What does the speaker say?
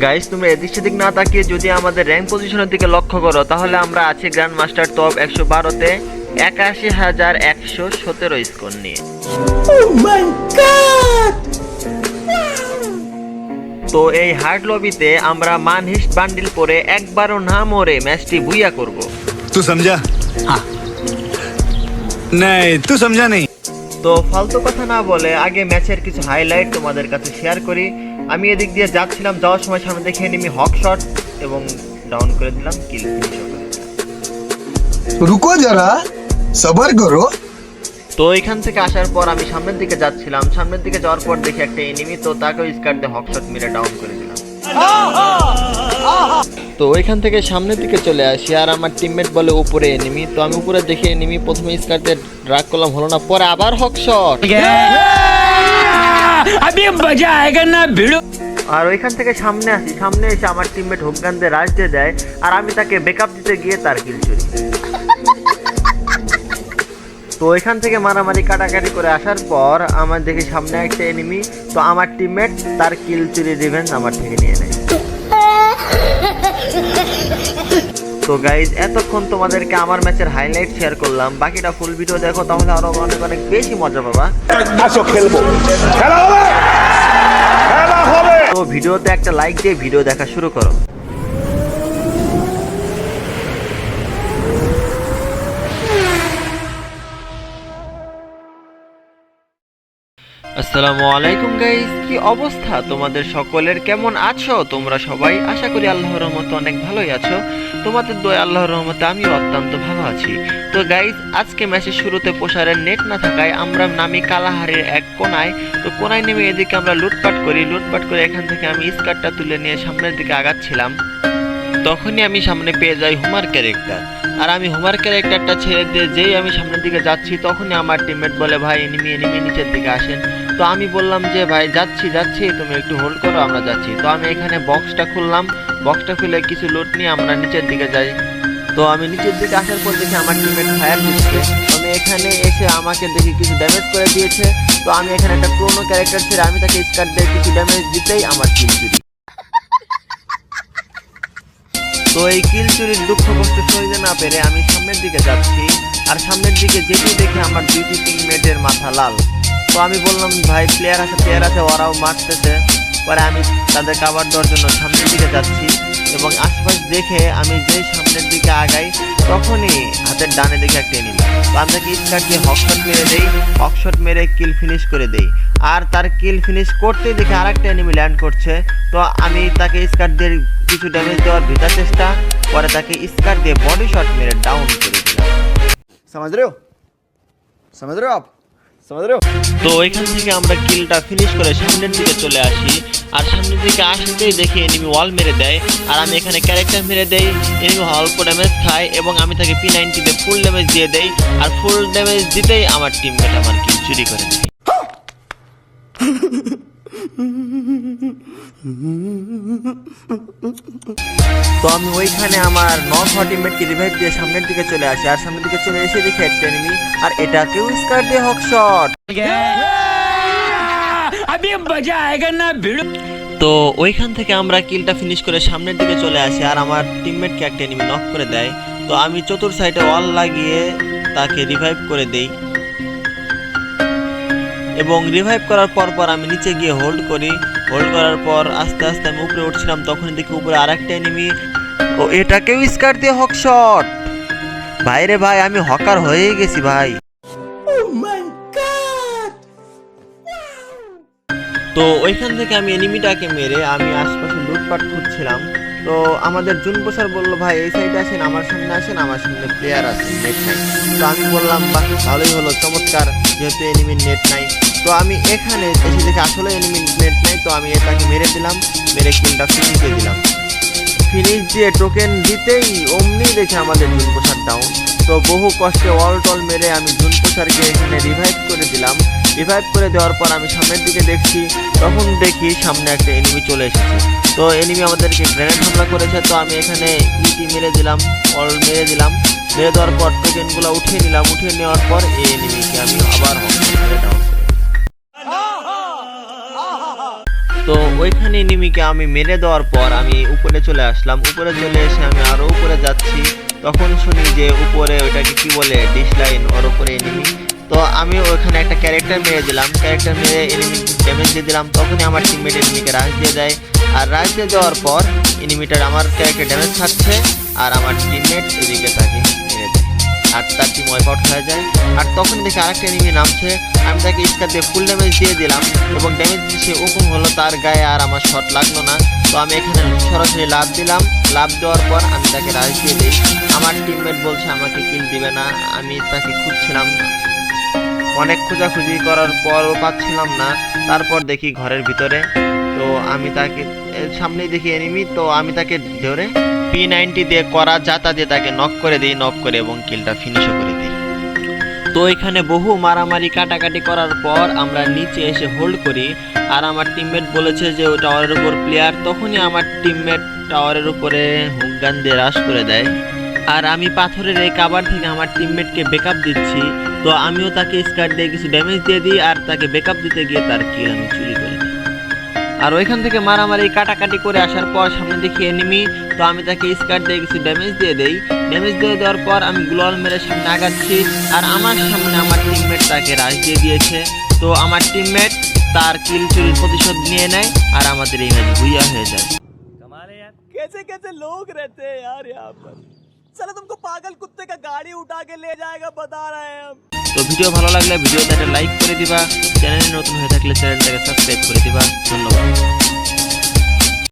Guys তুমি এদিক সেদিক না তাকিয়ে যদি আমাদের র্যাঙ্ক পজিশনের দিকে লক্ষ্য করো তাহলে আমরা আছি গ্র্যান্ড মাস্টার টপ একশো বারোতে একাশি হাজার একশো সতেরো স্কোর নিয়ে। oh তো এই হার্ড লবিতে আমরা মানহিস বান্ডিল পরে একবারও না মরে ম্যাচটি ভুইয়া করব। তুই সমঝা হ্যাঁ। নাই তুই সমঝা নেই তো ফালতু কথা না বলে আগে ম্যাচের কিছু হাইলাইট তোমাদের কাছে শেয়ার করি। আমি এদিক দিয়ে যাচ্ছিলাম যাওয়ার সময় সামনে দেখে নিমি হক শট এবং ডাউন করে দিলাম কিল রুকো যারা সবার করো। তো এখান থেকে আসার পর আমি সামনের দিকে যাচ্ছিলাম। সামনের দিকে যাওয়ার পর দেখি একটা এনিমি তো তাকেও স্কার্ট দিয়ে হকশট মেরে ডাউন করে তো ওইখান থেকে সামনের দিকে চলে আসি আর আমার টিমমেট বলে উপরে এনিমি তো আমি উপরে দেখে এনিমি প্রথমে স্কারতে ড্রাগ করলাম হলো না পরে আবার হক শট আর ওইখান থেকে সামনে আসি সামনে এসে আমার টিমমেট হোক গান্ধে রাশ দেয় আর আমি তাকে বেকআপ দিতে গিয়ে তার কিল চুরি। তো এখান থেকে মারামারি কাটাকাটি করে আসার পর আমার দেখি সামনে একটা এনিমি তো আমার টিমমেট তার কিল চুরি রিভেঞ্জ আমার থেকে নিয়ে নেয়। তো গাইজ এতক্ষণ তোমাদেরকে আমার ম্যাচের হাইলাইট শেয়ার করলাম। বাকিটা ফুল ভিডিও দেখো তাহলে আরও অনেক অনেক বেশি মজা পাবা। খেলব। তো ভিডিওতে একটা লাইক দিয়ে ভিডিও দেখা শুরু করো। আসসালামু আলাইকুম গাইস কি অবস্থা? তোমাদের সকলের কেমন আছো? তোমরা সবাই? আশা করি আল্লাহর রহমতে অনেক ভালোই আছো। তোমাদের দোয়া আল্লাহর রহমতে আমিও অত্যন্ত ভালো আছি। তো গাইস আজকে ম্যাচের শুরুতে প্রসারের নেট না থাকায় আমরা নামি কালাহারের এক কোনায়। তো কোনায় নেমে এদিকে আমরা লুটপাট করি। লুটপাট করে এখান থেকে আমি স্কার্টটা তুলে নিয়ে সামনের দিকে আগাচ্ছিলাম। তখনই আমি সামনে পেয়ে যাই হুমার ক্যারেক্টার আর আমি হুমার ক্যারেক্টারটা ছেড়ে দিয়ে যেই আমি সামনের দিকে যাচ্ছি, তখনই আমার টিমমেট বলে, ভাই, এনিমি এনিমি নিচের দিকে আসেন। তো আমি বললাম যে, ভাই, যাচ্ছি যাচ্ছি, তুমি একটু হোল্ড করো, আমরা যাচ্ছি। তো আমি এখানে বক্সটা খুললাম। বক্সটা খুলে কিছু লুট নিয়ে আমরা নিচের দিকে যাই। তো আমি নিচের দিকে আসার পর দেখি আমার টিমমেট ফায়ার দিচ্ছে। আমি এখানে এসে আমাকে দেখি কিছু ড্যামেজ করে দিয়েছে। তো আমি এখানে একটা পুরোনো ক্যারেক্টার ছেড়ে আমি তাকে স্কার দিয়ে কিছু ড্যামেজ দিতেই আমার কিল চুরি। তো এই কিল চুরির দুঃখ কষ্ট সইতে না পেরে আমি সামনের দিকে যাচ্ছি। আর সামনের দিকে যেতে দেখে আমার দুইটি টিমমেটের মাথা লাল। তো আমি বললাম, ভাই প্লেয়ার আছে প্লেয়ার আছে, ওরাও মারতেছে। পরে আমি তাদের কাবার দেওয়ার জন্য সামনের দিকে যাচ্ছি এবং আশপাশ দেখে আমি যেই সামনের দিকে আগাই, তখনই হাতের ডানে দিকে একটা নিই তো আমি তাকে দিয়ে হকশট মেরে দেই হকশট মেরে কিল ফিনিশ করে দেই। আর তার কিল ফিনিশ করতে দেখে আরেকটা এনিমি ল্যান্ড করছে। তো আমি তাকে স্কার দিয়ে কিছু ড্যামেজ দেওয়ার ভিতর চেষ্টা, পরে তাকে স্কার দিয়ে বডি শট মেরে ডাউন করে দিলাম। সমাজ রে সমাজ রে আপ তো ওইখান থেকে আমরা কিলটা ফিনিশ করে সামনের দিকে চলে আসি। আর সামনের দিকে আসতেই দেখি এনিমি ওয়াল মেরে দেয়। আর আমি এখানে ক্যারেক্টার মেরে দেই এনিমি অল্প ড্যামেজ খায় এবং আমি তাকে পি নাইনটিতে ফুল ড্যামেজ দিয়ে দেই। আর ফুল ড্যামেজ দিতেই আমার টিমমেট আমার কিল চুরি করে। দেয় তো আমি ওইখানে আমার নন হট রিভাইভ দিয়ে সামনের দিকে চলে আসি, আর সামনের দিকে চলে এসে দেখি একটা এনিমি আর এটাকেও স্কার দিয়ে হক শট। তো ওইখান থেকে আমরা কিলটা ফিনিশ করে সামনের দিকে চলে আসি, আর আমার টিমমেটকে একটা এনিমি নক করে দেয়। তো আমি চতুর সাইডে ওয়াল লাগিয়ে তাকে রিভাইভ করে দেই। এবং রিভাইভ করার পর পর আমি নিচে গিয়ে হোল্ড করি। হোল্ড করার পর আস্তে আস্তে আমি উপরে উঠছিলাম তখন দেখি উপরে আরেকটা এনিমি ও এটাকেও স্কার দিয়ে হক শট ভাই রে ভাই আমি হকার হয়েই গেছি ভাই। তো ওইখান থেকে আমি এনিমিটাকে মেরে আমি আশপাশে লুটপাট খুঁজছিলাম তো আমাদের জুন প্রসার বলল ভাই এই সাইডে আসেন আমার সামনে আসেন আমার সামনে প্লেয়ার আছে নেট নাই। তো আমি বললাম বাহ ভালোই হলো চমৎকার যেহেতু এনিমির নেট নাই। তো আমি এখানে এসে দেখি আসলে এনিমির নেই, তো আমি এটাকে মেরে দিলাম, মেরে কিলটা ফিনিশ দিয়ে দিলাম। ফিনিশ দিয়ে টোকেন দিতেই অমনি দেখে আমাদের জুন প্রসার ডাউন তো বহু কষ্টে অল টল মেরে আমি জুন প্রসারকে এখানে রিভাইভ করে দিলাম। রিভাইভ করে দেওয়ার পর আমি সামনের দিকে দেখছি, তখন দেখি সামনে একটা এনিমি চলে এসেছে। তো এনিমি আমাদেরকে গ্রেনেড হামলা করেছে, তো আমি এখানে ইটি মেরে দিলাম অল মেরে দিলাম। মেরে দেওয়ার পর টোকেনগুলো উঠিয়ে নিলাম, উঠিয়ে নেওয়ার পর এই এনিমিকে আমি আবার ডাউন তো ওইখানে নিমিকে আমি মেরে দেওয়ার পর আমি উপরে চলে আসলাম। উপরে চলে এসে আমি আরও উপরে যাচ্ছি। তখন শুনি যে উপরে ওইটাকে কি বলে ডিশ লাইন ওর উপরে এনিমি তো আমি ওইখানে একটা ক্যারেক্টার মেরে দিলাম। ক্যারেক্টার মেরে এনিমি ড্যামেজ দিয়ে দিলাম। তখনই আমার টিমমেট এনিমিকে রাশ দিয়ে দেয়। আর রাশ দিয়ে দেওয়ার পর এনিমিটার আমার ক্যারেক্টার ড্যামেজ থাকছে আর আমার টিমমেট এদিকে দেয় আর তার টিম ওয়াইপ আউট হয়ে যায়। আর তখন দেখি আরেকটা এনিমি নামছে। আমি তাকে স্কার দিয়ে ফুল ড্যামেজ দিয়ে দিলাম এবং ড্যামেজ দিচ্ছে ওরকম হলো তার গায়ে আর আমার শট লাগল না। তো আমি এখানে সরাসরি লাভ দিলাম। লাভ দেওয়ার পর আমি তাকে রাশ দিয়ে দিই। আমার টিমমেট বলছে, আমাকে কিল দিবে না। আমি তাকে খুঁজছিলাম অনেক খোঁজাখুঁজি করার পরও পাচ্ছিলাম না। তারপর দেখি ঘরের ভিতরে তো আমি তাকে সামনেই দেখি এনিমি তো আমি তাকে ধরে পি নাইনটি দিয়ে করা যাতা দিয়ে তাকে নক করে দিই নক করে এবং কিলটা ফিনিশও করে দিই। তো এখানে বহু মারামারি, কাটাকাটি করার পর আমরা নিচে এসে হোল্ড করি আর আমার টিমমেট বলেছে যে ওই টাওয়ারের উপর প্লেয়ার তখনই আমার টিমমেট টাওয়ারের উপরে হুক গান দিয়ে রাশ করে দেয়। আর আমি পাথরের এই কাবার থেকে আমার টিমমেটকে ব্যাকআপ দিচ্ছি। তো আমিও তাকে স্কার দিয়ে কিছু ড্যামেজ দিয়ে দিই আর তাকে ব্যাকআপ দিতে গিয়ে তার কিল আমি চুরি আর ওইখান থেকে মারামারি কাটাকাটি করে আসার পর সামনে দেখি এনিমি তো আমি তাকে স্কার দিয়ে কিছু ড্যামেজ দিয়ে দেই ড্যামেজ দিয়ে দেওয়ার পর আমি গ্লোয়াল মেরে সামনে আগাচ্ছি আর আমার সামনে আমার টিমমেট তাকে রাশ দিয়ে দিয়েছে তো আমার টিমমেট তার কিল চুরির প্রতিশোধ নিয়ে নেয় আর আমাদের এই ম্যাচ ভুইয়া হয়ে যায় कैसे कैसे लोग रहते हैं यार यहाँ पर चलो तुमको पागल कुत्ते का गाड़ी उठा के ले जाएगा बता रहे हैं हम তো ভিডিও ভালো লাগলে ভিডিওতে একটা লাইক করে দিবা। চ্যানেলে নতুন হয়ে থাকলে চ্যানেলটাকে সাবস্ক্রাইব করে দিবা। ধন্যবাদ।